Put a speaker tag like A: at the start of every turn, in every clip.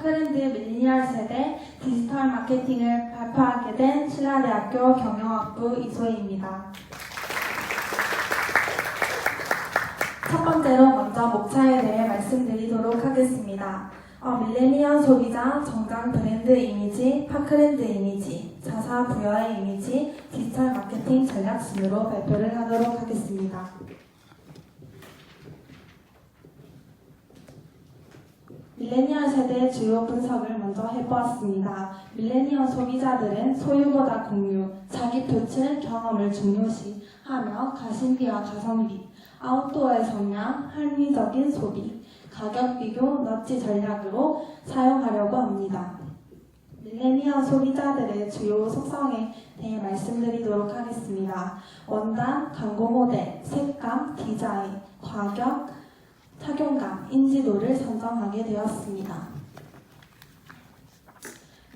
A: 파크랜드 밀리니얼 세대 디지털 마케팅을 발표하게 된 신라대학교 경영학부 이소희입니다. 첫 번째로 먼저 목차에 대해 말씀드리도록 하겠습니다. 어, 밀레니얼 소비자 정장 브랜드 이미지, 파크랜드 이미지, 자사 부여의 이미지, 디지털 마케팅 전략 순으로 발표를 하도록 하겠습니다. 밀레니얼 세대의 주요 분석을 먼저 해보았습니다. 밀레니얼 소비자들은 소유보다 공유, 자기 표출, 경험을 중요시하며 가심비와 가성비, 아웃도어의 성향, 합리적인 소비, 가격 비교, 넛지 전략으로 사용하려고 합니다. 밀레니얼 소비자들의 주요 속성에 대해 말씀드리도록 하겠습니다. 원단, 광고 모델, 색감, 디자인, 가격, 착용감, 인지도를 선정하게 되었습니다.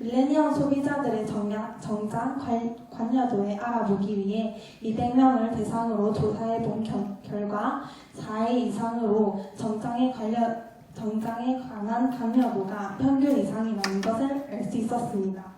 A: 밀레니얼 소비자들의 정량, 정장 관, 관여도에 알아보기 위해 200명을 대상으로 조사해 본 결- 결과 4회 이상으로 정장에 관련 정장에 관한 관여도가 평균 이상이 나는 것을 알 수 있었습니다.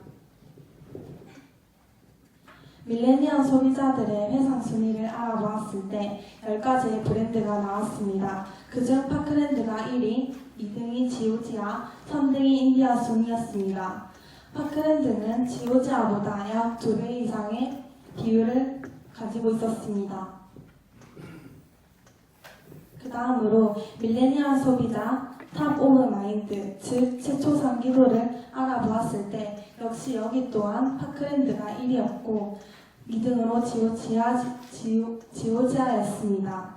A: 밀레니얼 소비자들의 회상 순위를 알아보았을 때 10가지의 브랜드가 나왔습니다. 그중 파크랜드가 1위, 2등이 지오지아, 3등이 인디아 순이었습니다. 파크랜드는 지오지아보다 약 2배 이상의 비율을 가지고 있었습니다. 그 다음으로 밀레니얼 소비자 탑 오브 마인드, 즉 최초 상기도를 알아보았을 때 역시 여기 또한 파크랜드가 1위였고 2등으로 지오지아, 지오, 지오지아였습니다.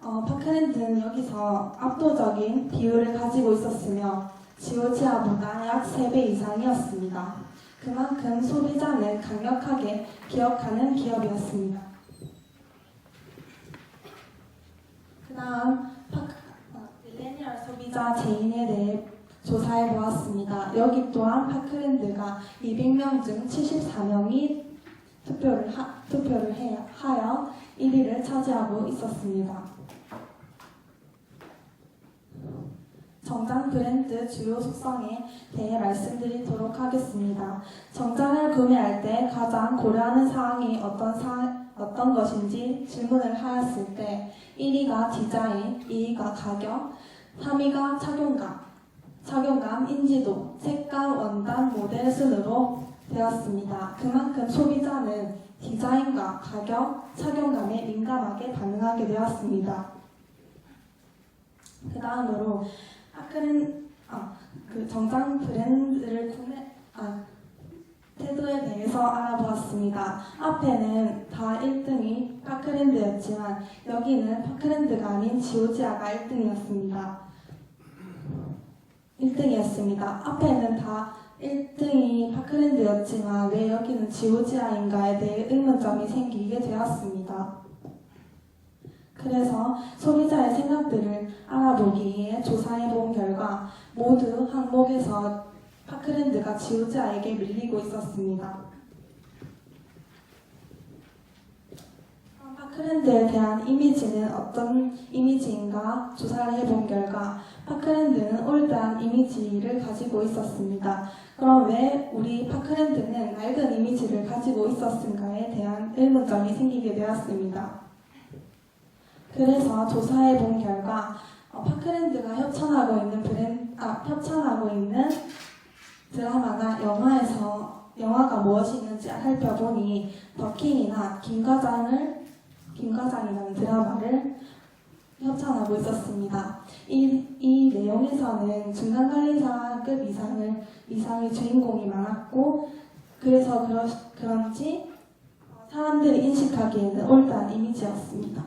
A: 어, 파크랜드는 여기서 압도적인 비율을 가지고 있었으며 지오지아보다 약 3배 이상이었습니다. 그만큼 소비자는 강력하게 기억하는 기업이었습니다. 그 다음 어, 밀레니얼 소비자 제인에 대해 조사해 보았습니다. 여기 또한 파크랜드가 200명 중 74명이 투표를, 하, 투표를 해, 하여 1위를 차지하고 있었습니다. 정장 브랜드 주요 속성에 대해 말씀드리도록 하겠습니다. 정장을 구매할 때 가장 고려하는 사항이 어떤, 사, 어떤 것인지 질문을 하였을 때 1위가 디자인, 2위가 가격, 3위가 착용감, 착용감, 인지도, 색감, 원단, 모델 순으로 되었습니다. 그만큼 소비자는 디자인과 가격, 착용감에 민감하게 반응하게 되었습니다. 그 다음으로 파크랜 아, 그 정장 브랜드를 구매 아, 태도에 대해서 알아보았습니다. 앞에는 다 1등이 파크랜드였지만 여기는 파크랜드가 아닌 지오지아가 1등이었습니다. 1등이었습니다. 앞에는 다 1등이 파크랜드였지만 왜 여기는 지오지아인가에 대해 의문점이 생기게 되었습니다. 그래서 소비자의 생각들을 알아보기 위해 조사해 본 결과 모두 항목에서 파크랜드가 지오지아에게 밀리고 있었습니다. 파크랜드에 대한 이미지는 어떤 이미지인가 조사를 해본 결과 파크랜드는 올드한 이미지를 가지고 있었습니다. 그럼 왜 우리 파크랜드는 낡은 이미지를 가지고 있었는가에 대한 의문점이 생기게 되었습니다. 그래서 조사해 본 결과 어, 파크랜드가 협찬하고 있는 브랜 아 협찬하고 있는 드라마나 영화에서 영화가 무엇이 있는지 살펴보니 더킹이나 김과장을 김과장이라는 드라마를 협찬하고 있었습니다. 이, 이 내용에서는 중간 관리사급 이상을 이상의 주인공이 많았고 그래서 그러, 그런지 사람들이 인식하기에는 올드한 이미지였습니다.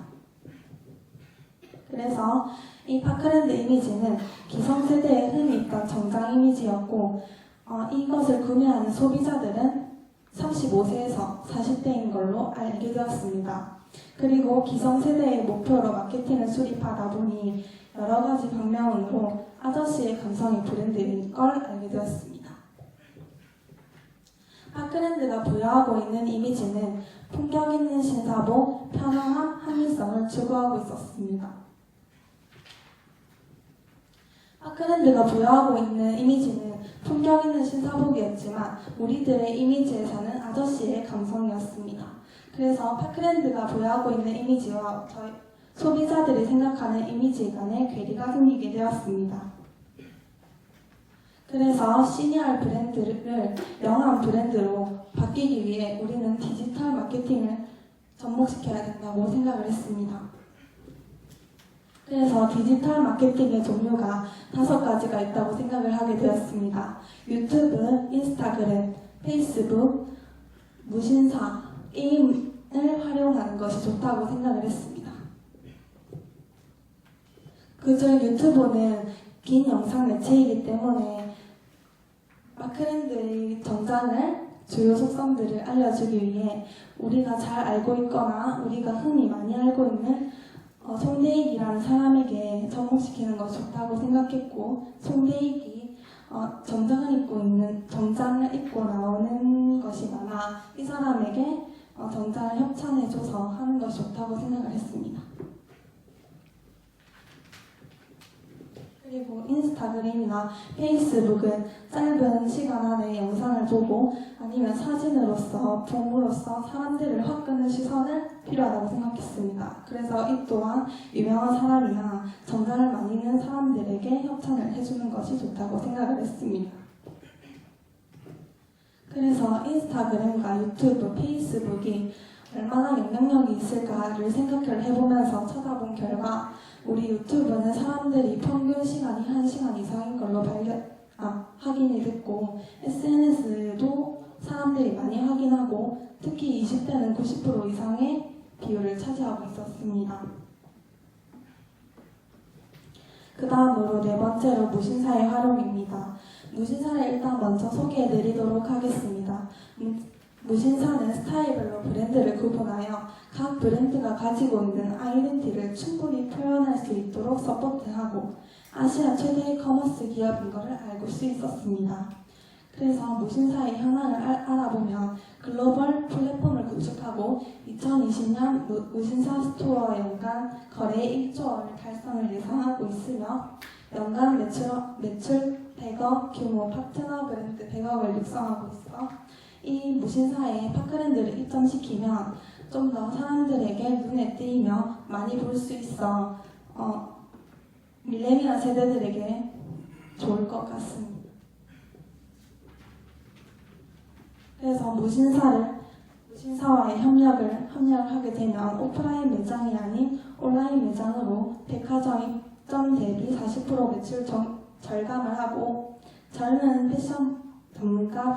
A: 그래서 이 파크랜드 이미지는 기성세대에 흔히 있던 정장 이미지였고 어, 이것을 구매하는 소비자들은 35세에서 40대인 걸로 알게 되었습니다. 그리고 기성세대의 목표로 마케팅을 수립하다 보니 여러 가지 방면으로 아저씨의 감성이 브랜드인 걸 알게 되었습니다. 파크랜드가 부여하고 있는 이미지는 품격 있는 신사복, 편안함, 합리성을 추구하고 있었습니다. 파크랜드가 부여하고 있는 이미지는 품격 있는 신사복이었지만 우리들의 이미지에서는 아저씨의 감성이었습니다. 그래서 파크랜드가 부여하고 있는 이미지와 저희 소비자들이 생각하는 이미지 간에 괴리가 생기게 되었습니다. 그래서 시니얼 브랜드를 영한 브랜드로 바뀌기 위해 우리는 디지털 마케팅을 접목시켜야 된다고 생각을 했습니다. 그래서 디지털 마케팅의 종류가 다섯 가지가 있다고 생각을 하게 되었습니다. 유튜브, 인스타그램, 페이스북, 무신사, 게임을 활용하는 것이 좋다고 생각을 했습니다. 그중 유튜브는 긴 영상 매체이기 때문에 마크랜드의 정장을 주요 속성들을 알려주기 위해 우리가 잘 알고 있거나 우리가 흔히 많이 알고 있는 어, 송대익이라는 사람에게 접목시키는 것이 좋다고 생각했고 송대익이 어, 정장을 입고 있는 정장을 입고 나오는 것이 많아 이 사람에게 어, 정장을 협찬해줘서 하는 것이 좋다고 생각을 했습니다. 그리고 인스타그램이나 페이스북은 짧은 시간 안에 영상을 보고 아니면 사진으로서 봄으로써 사람들을 확 끄는 시선을 필요하다고 생각했습니다. 그래서 이 또한 유명한 사람이나 정장을 많이 입는 사람들에게 협찬을 해주는 것이 좋다고 생각을 했습니다. 그래서 인스타그램과 유튜브, 페이스북이 얼마나 영향력이 있을까를 생각을 해보면서 찾아본 결과 우리 유튜브는 사람들이 평균 시간이 1시간 이상인 걸로 발견, 아, 확인이 됐고 SNS도 사람들이 많이 확인하고 특히 20대는 90% 이상의 비율을 차지하고 있었습니다. 그 다음으로 네 번째로 무신사의 활용입니다. 무신사를 일단 먼저 소개해 드리도록 하겠습니다. 음, 무신사는 스타일별로 브랜드를 구분하여 각 브랜드가 가지고 있는 아이덴티를 충분히 표현할 수 있도록 서포트하고 아시아 최대의 커머스 기업인 것을 알고 수 있었습니다. 그래서 무신사의 현황을 알, 알아보면 글로벌 플랫폼을 구축하고 2020년 무, 무신사 스토어 연간 거래 1조 원을 달성을 예상하고 있으며 연간 매출, 매출 100억 규모 파트너 브랜드 100억을 육성하고 있어 이 무신사에 파크랜드를 입점시키면 좀 더 사람들에게 눈에 띄며 많이 볼 수 있어 어, 밀레니얼 세대들에게 좋을 것 같습니다. 그래서 무신사를 무신사와의 협력을 협력을 하게 되면 오프라인 매장이 아닌 온라인 매장으로 백화점 대비 40% 매출 정- 절감을 하고 젊은 패션 전문가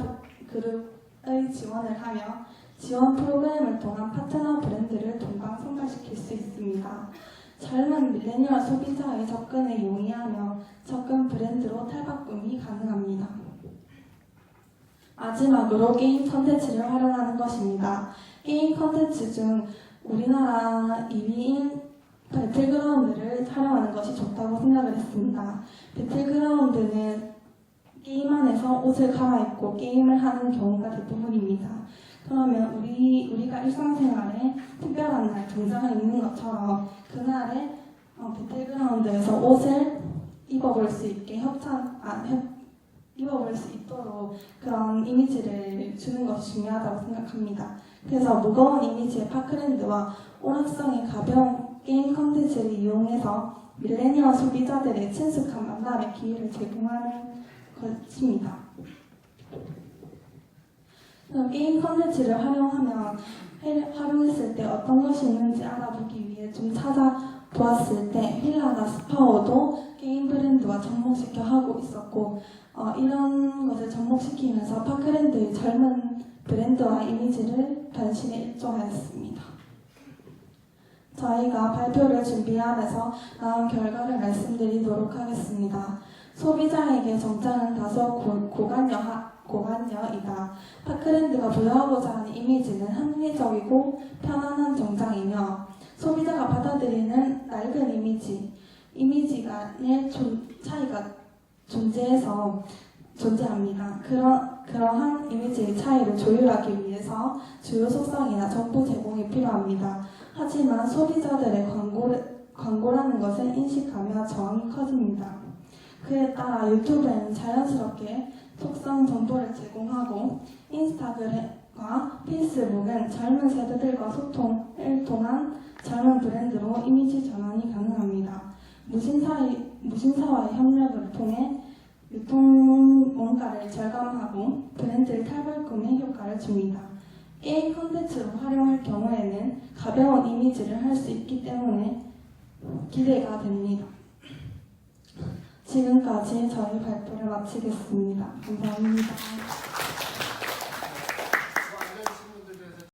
A: 그룹의 지원을 하며 지원 프로그램을 통한 파트너 브랜드를 동방 성장시킬 수 있습니다. 젊은 밀레니얼 소비자의 접근에 용이하며 접근 브랜드로 탈바꿈이 가능합니다. 마지막으로 게임 컨텐츠를 활용하는 것입니다. 게임 컨텐츠 중 우리나라 2위인 배틀그라운드를 활용하는 것이 좋다고 생각을 했습니다. 배틀그라운드는 게임 안에서 옷을 갈아입고 게임을 하는 경우가 대부분입니다. 그러면 우리 우리가 일상생활에 특별한 날 정장을 입는 것처럼 그날에 어, 배틀그라운드에서 옷을 입어볼 수 있게 협찬 아, 협, 입어볼 수 있도록 그런 이미지를 주는 것이 중요하다고 생각합니다. 그래서 무거운 이미지의 파크랜드와 오락성이 가벼운 게임 컨텐츠를 이용해서 밀레니얼 소비자들의 친숙한 만남의 기회를 제공하는 것입니다. 게임 컨텐츠를 활용하면 해- 활용했을 때 어떤 것이 있는지 알아보기 위해 좀 찾아 보았을 때 힐라나 스파오도 게임 브랜드와 접목시켜 하고 있었고 어, 이런 것을 접목시키면서 파크랜드의 젊은 브랜드와 이미지를 변신에 일조하였습니다. 저희가 발표를 준비하면서 나온 결과를 말씀드리도록 하겠습니다. 소비자에게 정장은 다소 고, 고관여이다. 파크랜드가 부여하고자 하는 이미지는 합리적이고 정장이며 소비자가 받아들이는 낡은 이미지, 이미지 간의 좀 차이가 존재해서 존재합니다. 그러, 그러한 이미지의 차이를 조율하기 위해서 주요 속성이나 정보 제공이 필요합니다. 하지만 소비자들의 광고를, 광고라는 것을 인식하며 저항이 커집니다. 그에 따라 유튜브에는 자연스럽게 속성 정보를 제공하고 인스타그램과 페이스북은 젊은 세대들과 소통을 통한 젊은 브랜드로 이미지 전환이 가능합니다. 무신사의, 무신사와의 협력을 통해 유통 원가를 절감하고 브랜드를 탈바꿈에 효과를 줍니다. 게임 콘텐츠로 활용할 경우에는 가벼운 이미지를 할 수 있기 때문에 기대가 됩니다. 지금까지 저희 발표를 마치겠습니다. 감사합니다.